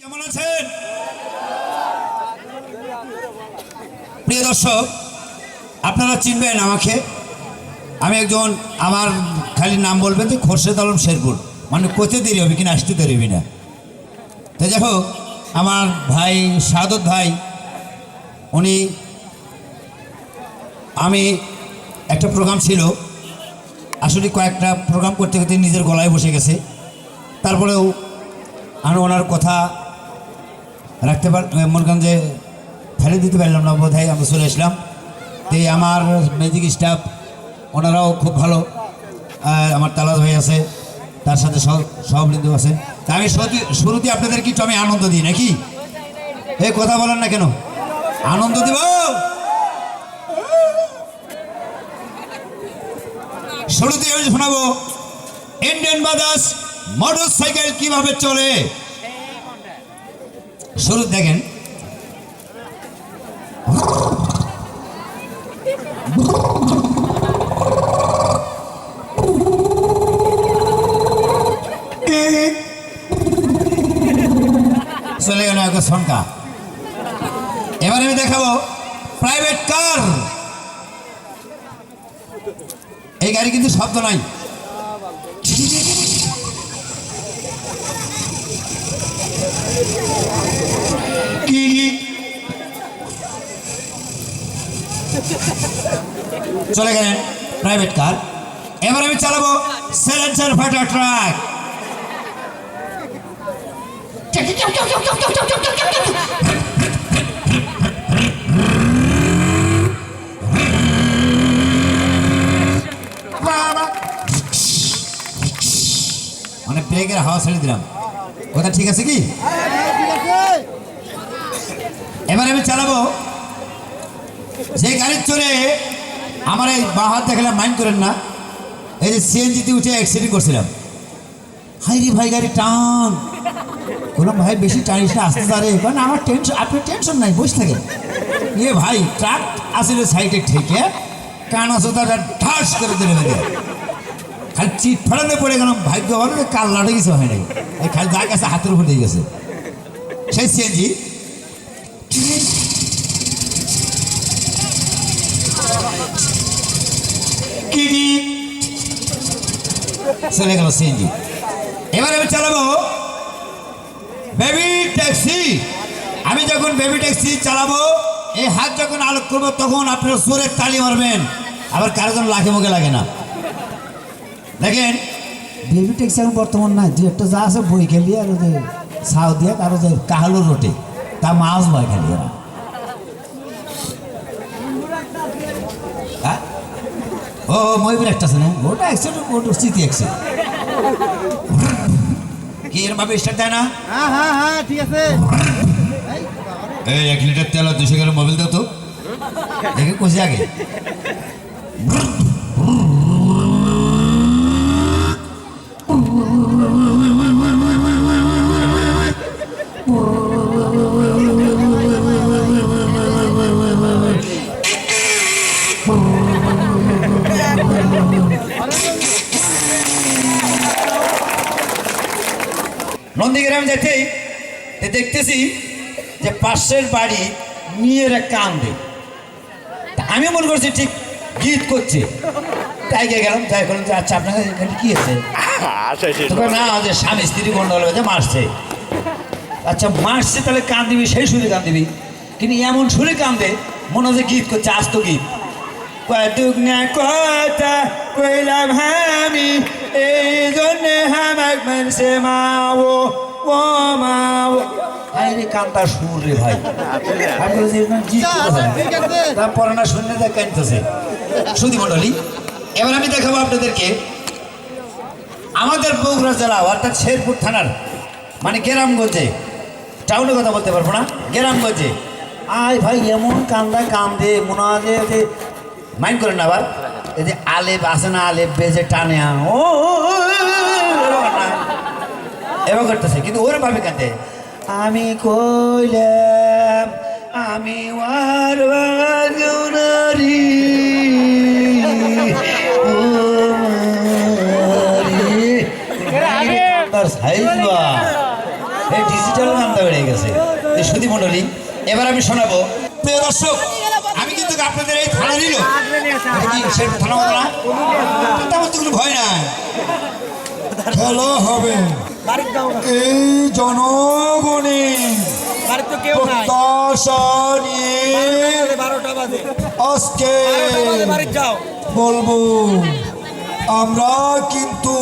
কেমন আছেন? প্রিয় দর্শক, আপনারা চিনবেন আমাকে। আমি একজন, আমার খালি নাম বলবেন যে খোরশেদ আলম শেরপুর। মানে কোথে দেরি হবে কিনা, আসতে দেরি হবে না তো যাই হোক, আমার ভাই সাদত ভাই, উনি, আমি একটা প্রোগ্রাম ছিল। আসলে কয়েকটা প্রোগ্রাম করতে করতে নিজের গলায় বসে গেছে। তারপরেও আমি ওনার কথা রাখতে পার যে ফেলে দিতে পারলাম না বোধ হয় আমরা চলে আসলাম। তো আমার ম্যাজিক স্টাফ ওনারাও খুব ভালো। আমার তালাদ ভাই আছে, তার সাথে সহ সহবৃন্দ আছে। তা আমি শুরুতে আপনাদের কিছু আমি আনন্দ দিই, নাকি? এই কথা বলেন না কেন? আনন্দ দিব? শুরুতে আমি শোনাবো ইন্ডিয়ান বাজাজ মোটর সাইকেল কীভাবে চলে? শুরু দেখেন। চলে গেল এক সংখ্যা এবার আমি দেখাবো প্রাইভেট কার এই গাড়ি কিন্তু শব্দ নাই। চলে গেলেন প্রাইভেট কার এবার আমি চালাবো সেলেন্সার ফাটা ট্রাক মানে ব্রেকের হাওয়া ছেড়ে দিলাম। কথা ঠিক আছে কি? এবার আমি চালাবো যে গাড়ির চড়ে আমার এই বাঁ হাত দেখালাম মাইন্ড করেন না। এই যে সিএনজিতে উঠে অ্যাক্সিডেন্ট করছিলাম। হাই রে ভাই, গাড়ি টান। বললাম, ভাই, বেশি টানিস না, আসতে পারে কারণ আমার টেনশন আপনার টেনশন নাই, বসে থাকেন। এ ভাই, ট্রাক আসলে সাইডে ঠেকে কান আসো তার ঠাস করে দিলে বেঁধে খালি চিট ফাড়াতে পড়ে গেলাম। ভাগ্য ভালো যে কাল্লাটা কিছু হয় নাই। খালি যা গেছে, হাতের উপর দিয়ে গেছে। সেই সিএনজি চলে গেল সিএনজি এবার আমি চালাবো বেবি ট্যাক্সি আমি যখন বেবি ট্যাক্সি চালাবো, এই হাত যখন আলোক করব, তখন আপনারা জোরে তালি মারবেন। আবার কারও যেন লাখে মুখে লাগে না। দেখেন বেবি ট্যাক্সি এখন বর্তমান নাই। দু একটা যা আছে, বই খেলি আর যে সাউ দিয়ে যে কাহালো রোটে তা মাছ ভয় খেলি এরা। ও ময়ূর একটা আছে না? ওটা অ্যাক্সিডেন্ট ওটা স্মৃতি অ্যাক্সিডেন্ট কি এর ভাবে স্টার্ট দেয় না? হ্যাঁ হ্যাঁ হ্যাঁ ঠিক আছে। এই এক লিটার তেল আর দুশো গ্রাম মোবিল দাও তো। দেখে কষে আগে। নন্দীগ্রাম যেতেই দেখতেছি যে পাশের বাড়ি মেয়েরা কান্দে তা আমি মনে করছি ঠিক গীত করছে। তাই গিয়ে গেলাম যাই করলাম যে আচ্ছা আপনার এখানে কি আছে? না যে স্বামী স্ত্রী গন্ডল হয়েছে মারছে। আচ্ছা মারছে তাহলে কান দিবি সেই সুরে কান দিবি। কিন্তু এমন সুরে কান্দে মনে হচ্ছে গীত করছে আস্ত গীত। কয়টুক না কথা কইলাম আমি এই জন্যে হামাক মানছে মাও ও মাও হাই সুর রে ভাই আমি বলছি, এরকম গীত কোথায়? ঠিক আছে তারপরে না শুনলে দেখ কানতেছে সুধি মণ্ডলী এবার আমি দেখাবো আপনাদেরকে আমাদের বগুড়া জেলা অর্থাৎ শেরপুর থানার মানে গ্রামগঞ্জে টাউনে কথা বলতে পারব না গ্রামগঞ্জে আয় ভাই এমন কান্দা কান্দে মনে হয় যে মাইন্ড করেন আবার এই যে আলেপ আসে না আলেপ বেজে টানে ও এবার করতেছে, কিন্তু ওর ভাবে কাঁদে। আমি কইলাম, আমি বা। এই ডিজিটাল বেড়ে গেছে। এবার আমি শোনাবো। প্রিয় দর্শক, আমি কিন্তু আপনাদের এই থানা নিল। থানা মতো না ভয় খেলা হবে। না এই বাজে আজকে বলব আমরা কিন্তু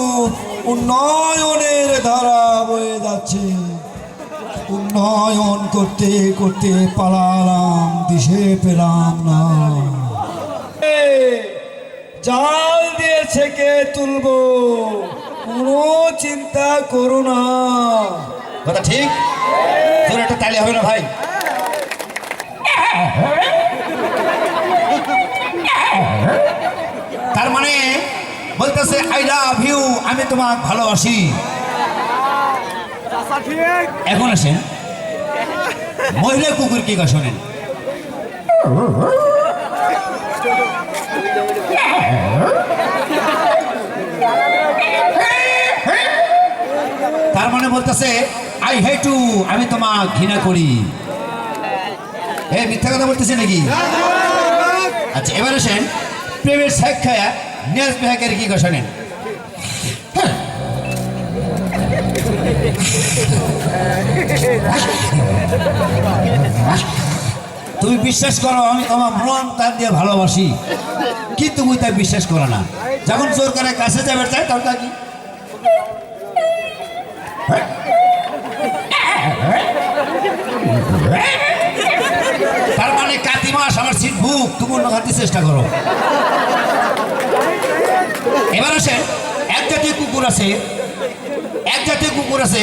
উন্নয়নের ধারা বয়ে যাচ্ছে। উন্নয়ন করতে করতে পালালাম দিশে পেলাম না। জাল দিয়ে কে তুলবো? কোনো চিন্তা করো না। কথা ঠিক? তোর একটা তালি হবে না ভাই? তার মানে বলতেছে আই লাভ ইউ আমি তোমাকে ভালোবাসি। এখন আসেন। মহিলা কুকুর কি শোনেন? বলতেছে আই হেট ইউ আমি তোমাকে ঘৃণা করি। এ মিথ্যা কথা বলতেছে নাকি? আচ্ছা এবার আসেন, প্রেমের সাক্ষায়া নেস বিহাকের কি কথা শোনেন? তুমি বিশ্বাস করো, আমি তোমার মন তার দিয়ে ভালোবাসি। কিন্তু তুমি তাই বিশ্বাস করো না। যখন করে কাছে যাবে চাই তখন তা কি তার মানে কাতি মাস আমার সিট বুক তুমি চেষ্টা করো। এবার আসে এক জাতীয় কুকুর আছে, এক জাতীয় কুকুর আছে,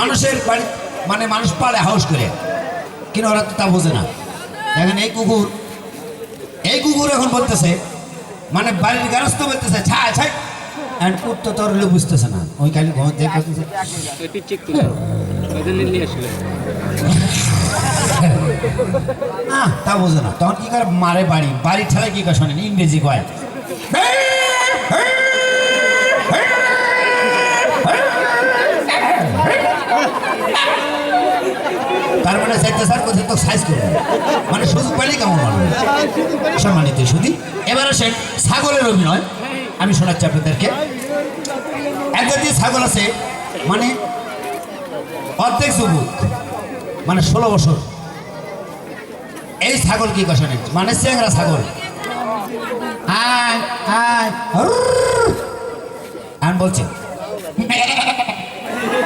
মানুষের বাড়ি মানে মানুষ পালে হাউস করে। কিন্তু ওরা তা বোঝে না? দেখেন এই কুকুর এই কুকুর এখন বলতেছে মানে বাড়ির গারস্থ বলতেছে, ছাই ছাই। অ্যান্ড কুত্তো তোর হলে বুঝতেছে না। ওই খালি ঘর দিয়ে আহ তা বোঝে না। তখন কি করে মারে বাড়ি? বাড়ি ঠেলায় কি করে শোনেন? ইংরেজি কয়। তার মানে চাইতে স্যার কোথায় তো সাইজ করবে মানে সুযোগ পাইলে কেমন হবে? সম্মানিত সুদী এবার আসেন ছাগলের অভিনয়। আমি শোনাচ্ছি আপনাদেরকে। এক জাতীয় ছাগল আছে মানে অর্ধেক যুবক। মানে ষোলো বছর। এই ছাগল কি কথা নেই মানে চেংরা ছাগল। আয় আয় আমি বলছি